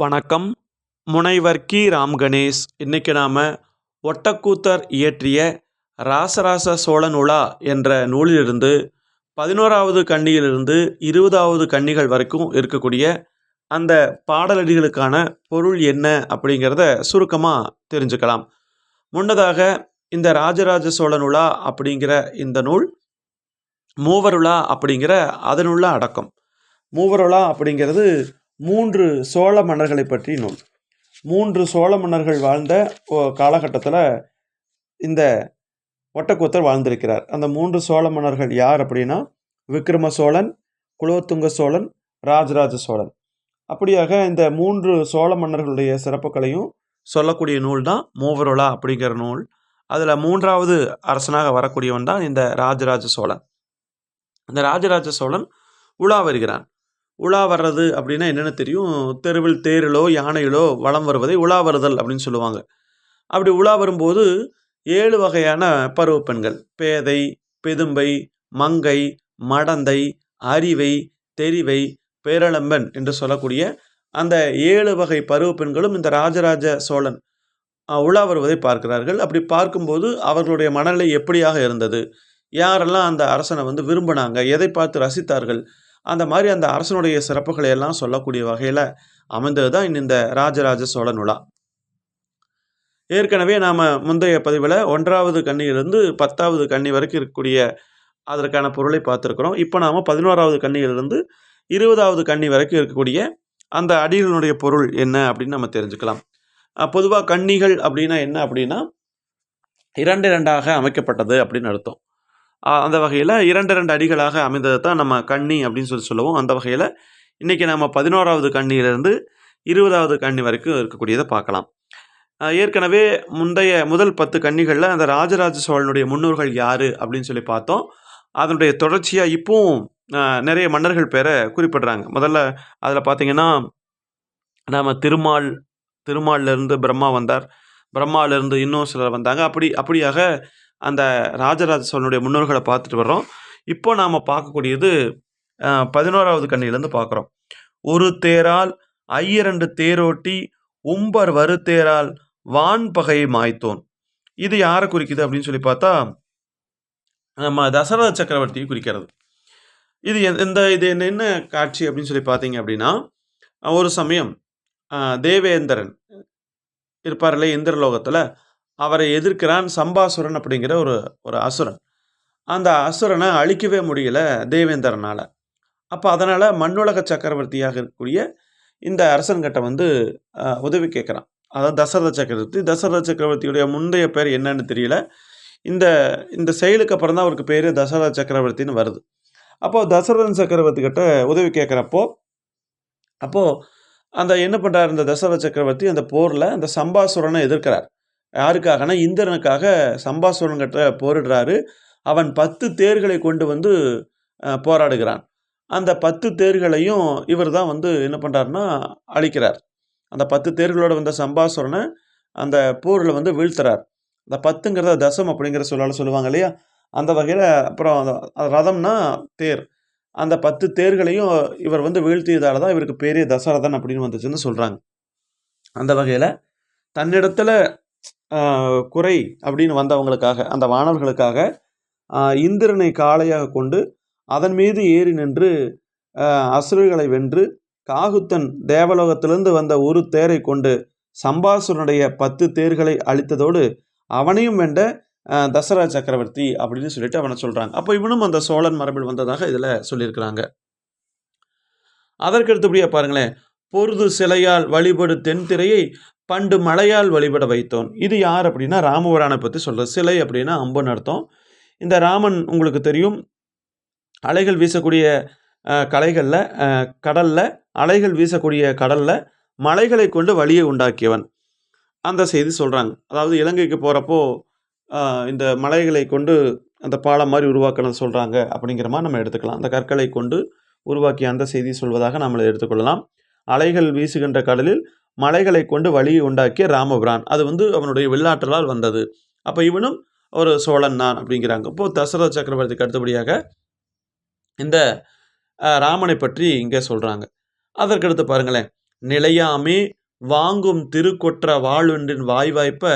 வணக்கம். முனைவர் கி. ராம் கணேஷ். இன்றைக்கி நாம் ஒட்டக்கூத்தர் இயற்றிய ராசராச சோழன் உலா என்ற நூலிலிருந்து பதினோராவது கண்ணியிலிருந்து இருபதாவது கண்ணிகள் வரைக்கும் இருக்கக்கூடிய அந்த பாடலடிகளுக்கான பொருள் என்ன அப்படிங்கிறத சுருக்கமாக தெரிஞ்சுக்கலாம். முன்னதாக இந்த ராஜராஜ சோழன் உலா அப்படிங்கிற இந்த நூல் மூவருலா அப்படிங்கிற அதனுள்ள அடக்கம். மூவருலா அப்படிங்கிறது மூன்று சோழ மன்னர்களை பற்றி நூல். மூன்று சோழ மன்னர்கள் வாழ்ந்த காலகட்டத்தில் இந்த ஒட்டக்கூத்தர் வாழ்ந்திருக்கிறார். அந்த மூன்று சோழ மன்னர்கள் யார் அப்படின்னா விக்ரம சோழன் குலோத்துங்க சோழன் ராஜராஜ சோழன். அப்படியாக இந்த மூன்று சோழ மன்னர்களுடைய சிறப்புகளையும் சொல்லக்கூடிய நூல் தான் மூவரோலா அப்படிங்கிற நூல். அதில் மூன்றாவது அரசனாக வரக்கூடியவன் தான் இந்த ராஜராஜ சோழன். இந்த ராஜராஜ சோழன் உலா வருகிறான். உலா வர்றது அப்படின்னா என்னென்னு தெரியும்? தெருவில் தேரிலோ யானையிலோ வளம் வருவதை உலா வருதல் அப்படின்னு சொல்லுவாங்க. அப்படி உலா வரும்போது ஏழு வகையான பருவ பெண்கள் பேதை பெதும்பை மங்கை மடந்தை அறிவை தெரிவை பேரளம்பன் என்று சொல்லக்கூடிய அந்த ஏழு வகை பருவ பெண்களும் இந்த ராஜராஜ சோழன் உலா வருவதை பார்க்கிறார்கள். அப்படி பார்க்கும்போது அவர்களுடைய மனநிலை எப்படியாக இருந்தது? யாரெல்லாம் அந்த அரசனை வந்து விரும்பினாங்க? எதை பார்த்து ரசித்தார்கள்? அந்த மாதிரி அந்த அரசனுடைய சிறப்புகளை எல்லாம் சொல்லக்கூடிய வகையில் அமைந்தது தான் இந்த ராஜராஜ சோழ நூலா. ஏற்கனவே நாம் முந்தைய பதிவில் ஒன்றாவது கண்ணியிலிருந்து பத்தாவது கண்ணி வரைக்கும் இருக்கக்கூடிய அதற்கான பொருளை பார்த்துருக்குறோம். இப்போ நாம் பதினோராவது கண்ணியிலிருந்து இருபதாவது கண்ணி வரைக்கும் இருக்கக்கூடிய அந்த அடிகளினுடைய பொருள் என்ன அப்படின்னு நம்ம தெரிஞ்சுக்கலாம். பொதுவாக கன்னிகள் அப்படின்னா என்ன அப்படின்னா இரண்டு இரண்டாக அமைக்கப்பட்டது அப்படின்னு அர்த்தம். அந்த வகையில் இரண்டு இரண்டு அடிகளாக அமைந்தது தான் நம்ம கண்ணி அப்படின்னு சொல்லி சொல்லுவோம். அந்த வகையில் இன்றைக்கி நம்ம பதினோராவது கண்ணியிலிருந்து இருபதாவது கண்ணி வரைக்கும் இருக்கக்கூடியதை பார்க்கலாம். ஏற்கனவே முந்தைய முதல் பத்து கன்னிகளில் அந்த ராஜராஜ சோழனுடைய முன்னோர்கள் யார் அப்படின்னு சொல்லி பார்த்தோம். அதனுடைய தொடர்ச்சியாக இப்போவும் நிறைய மன்னர்கள் பேரை குறிப்பிடுறாங்க. முதல்ல அதில் பார்த்திங்கன்னா நாம் திருமால் திருமாலிருந்து பிரம்மா வந்தார். பிரம்மாவிலேருந்து இன்னும் சிலர் வந்தாங்க. அப்படி அப்படியாக அந்த ராஜராஜ சோழனுடைய முன்னோர்களை பார்த்துட்டு வர்றோம். இப்போ நாம் பார்க்கக்கூடியது பதினோராவது கண்ணிலேருந்து பார்க்குறோம். ஒரு தேரால் ஐயரண்டு தேரோட்டி உம்பர் வரு தேரால் வான் பகையை மாய்த்தோன். இது யாரை குறிக்குது அப்படின்னு சொல்லி பார்த்தா நம்ம தசரத சக்கரவர்த்தியை குறிக்கிறது. இது எந்த இது என்ன காட்சி அப்படின்னு சொல்லி பார்த்தீங்க அப்படின்னா ஒரு சமயம் தேவேந்திரன் இருப்பார்ல இந்திரலோகத்தில் அவரை எதிர்க்கிறான் சம்பாசுரன் அப்படிங்கிற ஒரு ஒரு அசுரன். அந்த அசுரனை அழிக்கவே முடியல தேவேந்திரனால். அப்போ அதனால் மண்ணுலக சக்கரவர்த்தியாக இருக்கக்கூடிய இந்த அரசன்கிட்ட வந்து உதவி கேட்குறான். அதாவது தசரத சக்கரவர்த்தி. தசரத சக்கரவர்த்தியுடைய முந்தைய பேர் என்னன்னு தெரியல. இந்த இந்த செயலுக்கு அப்புறம் தான் அவருக்கு பேர் தசரத சக்கரவர்த்தின்னு வருது. அப்போது தசரதன் சக்கரவர்த்தி கிட்ட உதவி கேட்குறப்போ அப்போது அந்த என்ன பண்ணுறார் இந்த தசரத சக்கரவர்த்தி அந்த போரில் அந்த சம்பாசுரனை எதிர்க்கிறார். யாருக்காகனா இந்திரனுக்காக சம்பாசுரன்கிட்ட போரிடுறாரு. அவன் பத்து தேர்களை கொண்டு வந்து போராடுகிறான். அந்த பத்து தேர்களையும் இவர் தான் வந்து என்ன பண்ணுறாருன்னா அழிக்கிறார். அந்த பத்து தேர்களோடு வந்த சம்பாசுரனை அந்த போரில் வந்து வீழ்த்துறார். அந்த பத்துங்கிறத தசம் அப்படிங்கிற சொல்லால் சொல்லுவாங்க இல்லையா? அந்த வகையில் அப்புறம் ரதம்னா தேர். அந்த பத்து தேர்களையும் இவர் வந்து வீழ்த்தியதால தான் இவருக்கு பெரிய தசரதன் அப்படின்னு வந்துச்சுன்னு சொல்கிறாங்க அந்த வகையில் தன்னிடத்தில் குறை அப்படின்னு வந்தவங்களுக்காக அந்த வானவர்களுக்காக இந்திரனை காளையாக கொண்டு அதன் மீது ஏறி நின்று அசுரர்களை வென்று காகுத்தன் தேவலோகத்திலிருந்து வந்த ஒரு தேரை கொண்டு சம்பாசுரனுடைய பத்து தேர்களை அழித்ததோடு அவனையும் வென்ற தசரா சக்கரவர்த்தி அப்படின்னு சொல்லிட்டு அவனை சொல்கிறாங்க அப்போ இவனும் அந்த சோழன் மரபில் வந்ததாக இதில் சொல்லியிருக்கிறாங்க. அதற்கு அடுத்தபடியாக பாருங்களேன் பொருது சிலையால் வழிபடு தென்திரையை பண்டு மலையால் வழிபட வைத்தோன் இது யார் அப்படின்னா ராமபுரானை பற்றி சொல்கிறது சிலை அப்படின்னா அம்பன் அர்த்தம். இந்த ராமன் உங்களுக்கு தெரியும். அலைகள் வீசக்கூடிய கலைகளில் கடலில் அலைகள் வீசக்கூடிய கடலில் மலைகளை கொண்டு வழியை உண்டாக்கியவன். அந்த செய்தி சொல்கிறாங்க அதாவது இலங்கைக்கு போகிறப்போ இந்த மலைகளை கொண்டு அந்த பாலம் மாதிரி உருவாக்கணும் சொல்கிறாங்க அப்படிங்கிற மாதிரி நம்ம எடுத்துக்கலாம். அந்த கற்களை கொண்டு உருவாக்கிய அந்த செய்தி சொல்வதாக நம்மளை எடுத்துக்கொள்ளலாம். அலைகள் வீசுகின்ற கடலில் மலைகளை கொண்டு வழியை உண்டாக்கிய ராமபிரான். அது வந்து அவனுடைய வெள்ளாற்றலால் வந்தது. அப்போ இவனும் ஒரு சோழன் தான் அப்படிங்கிறாங்க. இப்போது தசரத சக்கரவர்த்திக்கு அடுத்தபடியாக இந்த ராமனை பற்றி இங்கே சொல்கிறாங்க அதற்கடுத்து பாருங்களேன். நிலையாமே வாங்கும் திருக்கொற்ற வாழ்வென்றின் வாய்வாய்ப்ப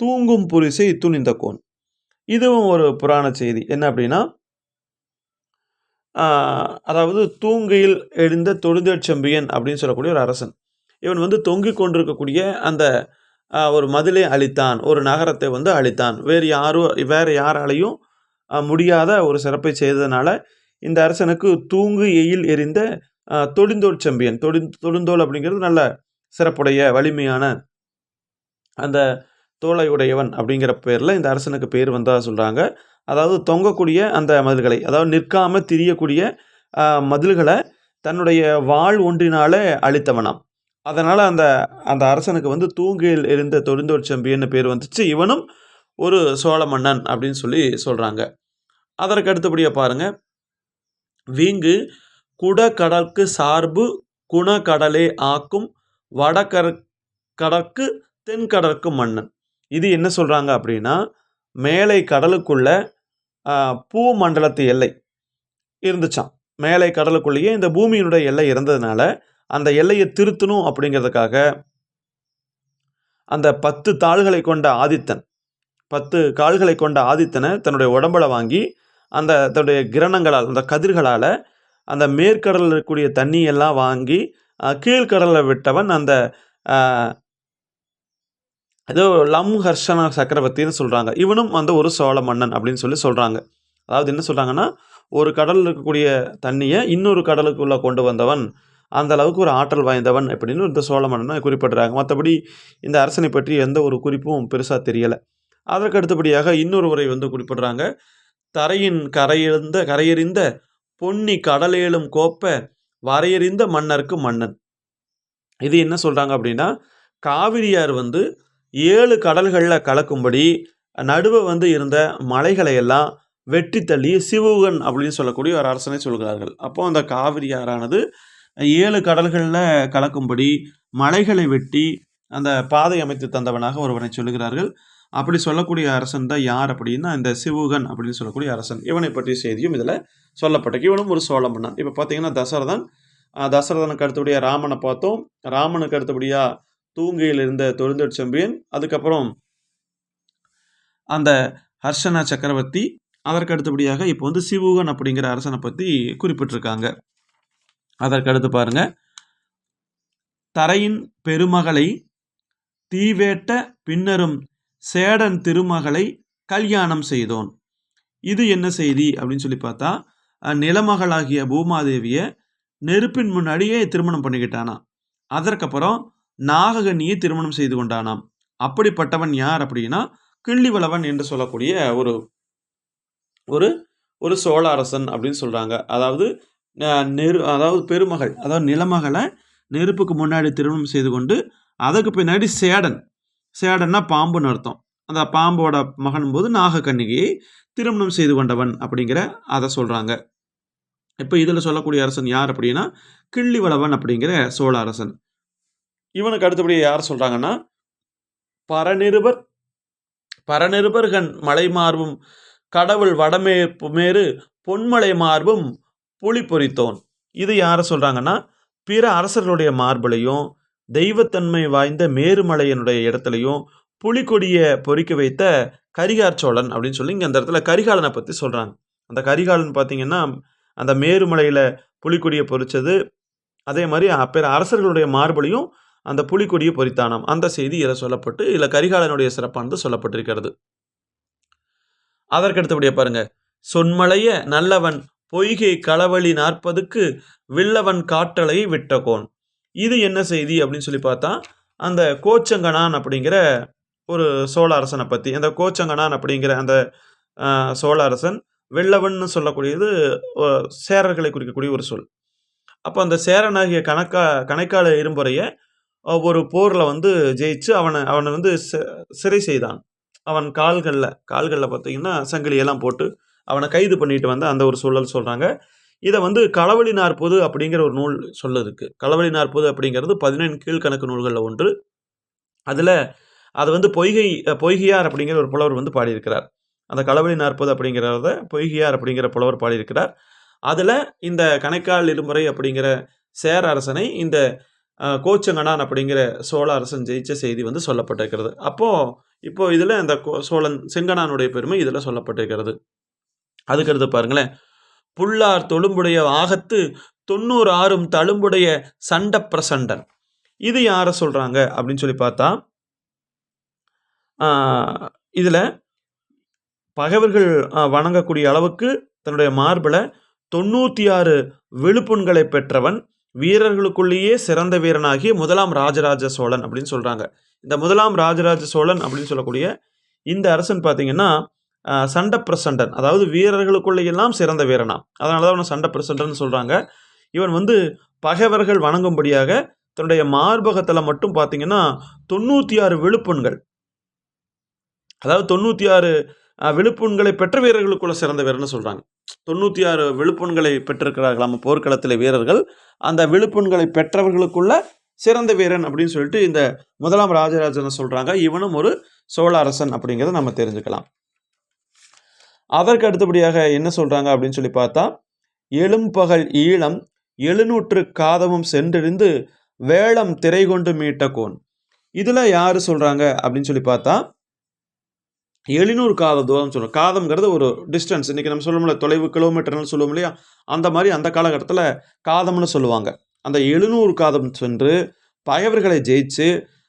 தூங்கும் புரிசை துணிந்த கோன். இதுவும் ஒரு புராண செய்தி. என்ன அப்படின்னா அதாவது தூங்கையில் எழுந்த தொழுதேற் செம்பியன் அப்படின்னு சொல்லக்கூடிய ஒரு அரசன். இவன் வந்து தொங்கிக் கொண்டிருக்கக்கூடிய அந்த ஒரு மதிலை அழித்தான் ஒரு நகரத்தை வந்து அழித்தான் வேறு யாரும் வேறு யாராலையும் முடியாத ஒரு சிறப்பை செய்ததுனால இந்த அரசனுக்கு தூங்கு எயில் எரிந்த தொழுந்தோல் செம்பியன். தொழு தொழுந்தோல் அப்படிங்கிறது நல்ல சிறப்புடைய வலிமையான அந்த தோலை உடையவன் அப்படிங்கிற பேரில் இந்த அரசனுக்கு பேர் வந்ததாக சொல்கிறாங்க அதாவது தொங்கக்கூடிய அந்த மதில்களை அதாவது நிற்காமல் திரியக்கூடிய மதில்களை தன்னுடைய வாள் ஒன்றினால் அழித்தவனாம். அதனால் அந்த அந்த அரசனுக்கு வந்து தூங்கில் இருந்த தொழிந்தோர் செம்பியன்னு பேர் வந்துச்சு. இவனும் ஒரு சோழ மன்னன் அப்படின்னு சொல்லி சொல்கிறாங்க அதற்கு அடுத்தபடியாக பாருங்க. வீங்கு குடக்கடற்கு சார்பு குணக்கடலே ஆக்கும் வடகற் கடற்கு தென்கடற்கு மன்னன். இது என்ன சொல்கிறாங்க அப்படின்னா மேலை கடலுக்குள்ள பூ மண்டலத்து எல்லை இருந்துச்சாம். மேலை கடலுக்குள்ளேயே இந்த பூமியினுடைய எல்லை இருந்ததுனால அந்த எல்லையை திருத்தணும் அப்படிங்கிறதுக்காக அந்த பத்து தாள்களை கொண்ட ஆதித்தன் பத்து கால்களை கொண்ட ஆதித்தனை தன்னுடைய உடம்புல வாங்கி அந்த தன்னுடைய கிரணங்களால் அந்த கதிர்களால் அந்த மேற்கடலில் இருக்கக்கூடிய தண்ணியெல்லாம் வாங்கி கீழ்கடலில் விட்டவன் அந்த ஏதோ லம் ஹர்ஷன சக்கரவர்த்தின்னு சொல்கிறாங்க இவனும் வந்து ஒரு சோழ மன்னன் அப்படின்னு சொல்லி சொல்கிறாங்க அதாவது என்ன சொல்கிறாங்கன்னா ஒரு கடலில் இருக்கக்கூடிய தண்ணியை இன்னொரு கடலுக்குள்ளே கொண்டு வந்தவன் அந்த அளவுக்கு ஒரு ஆற்றல் வாய்ந்தவன் அப்படின்னு இந்த சோழ மன்னனை குறிப்பிடுறாங்க. மற்றபடி இந்த அரசனை பற்றி எந்த ஒரு குறிப்பும் பெருசாக தெரியலை. அதற்கு அடுத்தபடியாக இன்னொரு உரை வந்து குறிப்பிடுறாங்க. தரையின் கரையெறிந்த கரையெறிந்த பொன்னி கடலேழும் கோப்ப வரையறிந்த மன்னருக்கு மன்னன். இது என்ன சொல்கிறாங்க அப்படின்னா காவிரியார் வந்து ஏழு கடல்களில் கலக்கும்படி நடுவே வந்து இருந்த மலைகளை எல்லாம் வெட்டி தள்ளி சிவுகன் அப்படின்னு சொல்லக்கூடிய ஒரு அரசனை சொல்கிறார்கள். அப்போ அந்த காவிரியாரானது ஏழு கடல்களில் கலக்கும்படி மலைகளை வெட்டி அந்த பாதை அமைத்து தந்தவனாக ஒருவனை சொல்லுகிறார்கள். அப்படி சொல்லக்கூடிய அரசன் தான் யார் அப்படின்னா இந்த சிவுகன் அப்படின்னு சொல்லக்கூடிய அரசன். இவனை பற்றிய செய்தியும் இதில் சொல்லப்பட்டிருக்கு. இவனும் ஒரு சோழ மன்னன். இப்போ பார்த்தீங்கன்னா தசரதன் தசரதனுக்கு அடுத்தபடியாக ராமனை பார்த்தோம். ராமனுக்கு அடுத்தபடியாக தூங்கையில் இருந்த தொழுந்தொட் செம்பியன் அதுக்கப்புறம் அந்த ஹர்ஷனா சக்கரவர்த்தி அதற்கு அடுத்தபடியாக இப்போ வந்து சிவுகன் அப்படிங்கிற அரசனை பற்றி குறிப்பிட்டிருக்காங்க. அதற்கு அடுத்து பாருங்க. தரையின் பெருமகளை தீவேட்ட பின்னரும் சேடன் திருமகளை கல்யாணம் செய்தோன். இது என்ன செய்தி? அப்படின்னு சொல்லி பார்த்தா நிலமகளாகிய பூமாதேவியை நெருப்பின் முன்னாடியே திருமணம் பண்ணிக்கிட்டானா. அதற்கப்புறம் நாககன்னியை திருமணம் செய்து கொண்டானாம். அப்படிப்பட்டவன் யார் அப்படின்னா கிள்ளிவளவன் என்று சொல்லக்கூடிய ஒரு ஒரு ஒரு சோழ அரசன் அப்படின்னு சொல்றாங்க. அதாவது நெரு அதாவது பெருமகள் அதாவது நிலமகளை நெருப்புக்கு முன்னாடி திருமணம் செய்து கொண்டு அதுக்கு பின்னாடி சேடன். சேடன்னா பாம்புன்னு அர்த்தம். அந்த பாம்போட மகன் போது நாகக்கண்ணிகையை திருமணம் செய்து கொண்டவன் அப்படிங்கிற அதை சொல்றாங்க. இப்போ இதில் சொல்லக்கூடிய அரசன் யார் அப்படின்னா கிள்ளிவளவன் அப்படிங்கிற சோழ அரசன். இவனுக்கு அடுத்தபடி யார் சொல்றாங்கன்னா பரநிருபர். பரநிருபர்கண் மலை மார்பும் கடவுள் வடமேற்பு மேறு பொன்மலை மார்பும் புலி பொறித்தோன். இது யாரை சொல்றாங்கன்னா பிற அரசர்களுடைய மார்பிலையும் தெய்வத்தன்மை வாய்ந்த மேருமலையனுடைய இடத்துலையும் புலிக்கொடியை பொறிக்க வைத்த கரிகார் சோழன் அப்படின்னு சொல்லி இங்கே அந்த இடத்துல கரிகாலனை பற்றி சொல்கிறாங்க அந்த கரிகாலன் பார்த்தீங்கன்னா அந்த மேருமலையில் புலிக்கொடியை பொறிச்சது அதே மாதிரி பிற அரசர்களுடைய மார்பிலையும் அந்த புலிக்கொடியை பொறித்தானாம். அந்த செய்தி இதில் சொல்லப்பட்டு இதில் கரிகாலனுடைய சிறப்பானது சொல்லப்பட்டிருக்கிறது. அதற்கு பாருங்க. சொன்மலைய நல்லவன் பொய்கை களவழி நாற்பதுக்கு வில்லவன் காற்றலை விட்டகோன். இது என்ன செய்தி அப்படின்னு சொல்லி பார்த்தா அந்த கோச்சங்கனான் அப்படிங்கிற ஒரு சோழ அரசனை பற்றி அந்த கோச்சங்கனான் அப்படிங்கிற அந்த சோழ அரசன் வெள்ளவன் சொல்லக்கூடியது சேரர்களை குறிக்கக்கூடிய ஒரு சொல். அப்போ அந்த சேரனாகிய கணக்கா கணைக்கால இரும்புறைய ஒரு போரில் வந்து ஜெயிச்சு அவனை அவனை வந்து சி- சிறை செய்தான். அவன் கால்களில் கால்களில் பார்த்தீங்கன்னா சங்கிலியெல்லாம் போட்டு அவனை கைது பண்ணிட்டு வந்த அந்த ஒரு சூழல் சொல்கிறாங்க இதை வந்து களவழி நாற்பது அப்படிங்கிற ஒரு நூல் சொல்லுதுக்கு. களவழி நாற்பது அப்படிங்கிறது பதினேழு கீழ்கணக்கு நூல்களில் ஒன்று. அதில் அது வந்து பொய்கை பொய்கையார் அப்படிங்கிற ஒரு புலவர் வந்து பாடியிருக்கிறார். அந்த களவழி நாற்பது அப்படிங்கிறத பொய்கையார் அப்படிங்கிற புலவர் பாடியிருக்கிறார். அதில் இந்த கணைக்கால் இருமுறை அப்படிங்கிற சேர அரசனை இந்த கோச்சங்கனான் அப்படிங்கிற சோழ அரசன் ஜெயிச்ச செய்தி வந்து சொல்லப்பட்டிருக்கிறது. அப்போது இப்போது இதில் அந்த கோ- சோழன் செங்கனானுடைய பெருமை இதில் சொல்லப்பட்டிருக்கிறது. அதுக்கடுத்து பாருங்களேன். புல்லார் தொழும்புடைய ஆகத்து தொண்ணூறு ஆறும் தழும்புடைய சண்ட பிரசண்டன். இது யாரை சொல்கிறாங்க அப்படின்னு சொல்லி பார்த்தா இதில் பகைவர்கள் வணங்கக்கூடிய அளவுக்கு தன்னுடைய மார்பில் தொண்ணூற்றி ஆறு விழுப்புண்களை பெற்றவன் வீரர்களுக்குள்ளேயே சிறந்த வீரனாகிய முதலாம் ராஜராஜ சோழன் அப்படின்னு சொல்கிறாங்க இந்த முதலாம் ராஜராஜ சோழன் அப்படின்னு சொல்லக்கூடிய இந்த அரசன் பார்த்தீங்கன்னா சண்ட பிரசண்டன் அதாவது வீரர்களுக்குள்ளேயெல்லாம் சிறந்த வீரனா. அதனால தான் அவனை சண்ட பிரசண்டன் சொல்கிறாங்க இவன் வந்து பகைவர்கள் வணங்கும்படியாக தன்னுடைய மார்பகத்தில் மட்டும் பார்த்தீங்கன்னா தொண்ணூற்றி ஆறு விழுப்புண்கள். அதாவது தொண்ணூற்றி ஆறு விழுப்புண்களை பெற்ற வீரர்களுக்குள்ள சிறந்த வீரர்னு சொல்கிறாங்க தொண்ணூற்றி ஆறு விழுப்புண்களை பெற்றிருக்கிறார்கள். நம்ம போர்க்களத்தில் வீரர்கள். அந்த விழுப்புண்களை பெற்றவர்களுக்குள்ள சிறந்த வீரன் அப்படின்னு சொல்லிட்டு இந்த முதலாம் ராஜராஜனை சொல்கிறாங்க இவனும் ஒரு சோழ அரசன் அப்படிங்கிறத நம்ம தெரிஞ்சுக்கலாம். அதற்கு அடுத்தபடியாக என்ன சொல்கிறாங்க அப்படின்னு சொல்லி பார்த்தா எழும்பகல் ஈழம் எழுநூற்று காதமும் சென்றிருந்து வேளம் திரை கொண்டு மீட்ட கோன். இதில் யார் சொல்கிறாங்க அப்படின்னு சொல்லி பார்த்தா எழுநூறு காத தூரம் சொல்கிறோம் காதம்ங்கிறது ஒரு டிஸ்டன்ஸ் இன்றைக்கி நம்ம சொல்லுவோம்ல தொலைவு கிலோமீட்டர்னு சொல்லுவோம் இல்லையா? அந்த மாதிரி அந்த காலகட்டத்தில் காதம்னு சொல்லுவாங்க. அந்த எழுநூறு காதம் சென்று பகைவர்களை ஜெயிச்சு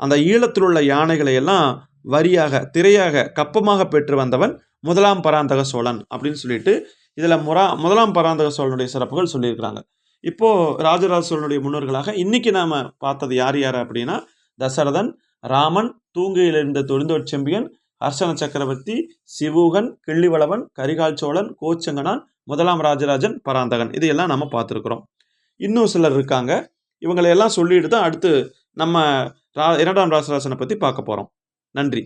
அந்த ஈழத்தில் உள்ள யானைகளை எல்லாம் வரியாக திரையாக கப்பமாக பெற்று வந்தவன் முதலாம் பராந்தக சோழன் அப்படின்னு சொல்லிட்டு இதில் முறா முதலாம் பராந்தக சோழனுடைய சிறப்புகள் சொல்லியிருக்கிறாங்க. இப்போது ராஜராஜ சோழனுடைய முன்னோர்களாக இன்னைக்கு நாம் பார்த்தது யார் யார் அப்படின்னா தசரதன் ராமன் தூங்கையில் தொழுந்தோர் செம்பியன் அர்ச்சன சக்கரவர்த்தி சிவூகன் கிள்ளிவளவன் கரிகால் சோழன் கோச்சங்கனான் முதலாம் ராஜராஜன் பராந்தகன். இதையெல்லாம் நம்ம பார்த்துருக்குறோம். இன்னும் சிலர் இருக்காங்க. இவங்களையெல்லாம் சொல்லிட்டு தான் அடுத்து நம்ம ரா இரண்டாம் ராசராசனை பற்றி பார்க்க போகிறோம் நன்றி.